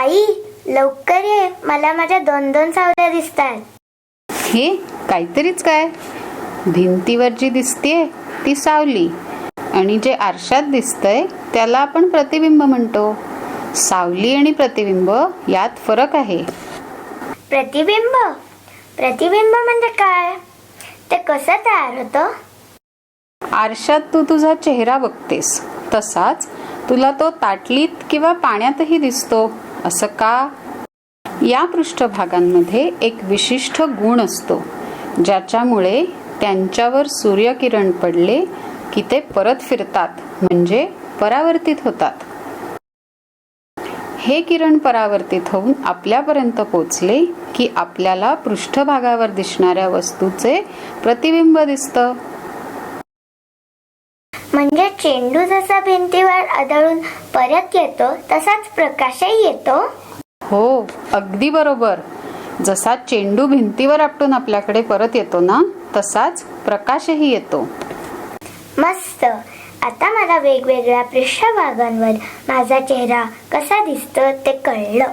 आई लवकर ये. मला माझ्या दोन दोन सावल्या दिसतात हे काहीतरीच काय? भिंतीवर जी दिसतेय ती सावली. आणि जे आरशात दिसतंय त्याला आपण प्रतिबिंब म्हणतो. सावली आणि प्रतिबिंब यात फरक आहे. प्रतिबिंब? प्रतिबिंब म्हणजे काय? ते कसं तयार होतं? आरशात तू तुझा चेहरा बघतेस. तसाच तुला तो ताटलीत किंवा पाण्यातही दिसतो. असं का? या पृष्ठभागांमध्ये एक विशिष्ट गुण असतो ज्याच्यामुळे त्यांच्यावर सूर्यकिरण पडले की ते परत फिरतात म्हणजे परावर्तित होतात. हे किरण परावर्तित होऊन आपल्यापर्यंत पोचले की आपल्याला पृष्ठभागावर दिसणाऱ्या वस्तूचे प्रतिबिंब दिसतं. म्हणजे चेंडू जसा भिंतीवर आदळून परत येतो तसाच प्रकाशही येतो. हो अगदी बरोबर. जसा चेंडू भिंतीवर आपटून आपल्याकडे परत येतो ना तसाच प्रकाशही येतो. मस्त. आता मला वेगवेगळ्या पृष्ठभागांवर माझा चेहरा कसा दिसतो ते कळलं.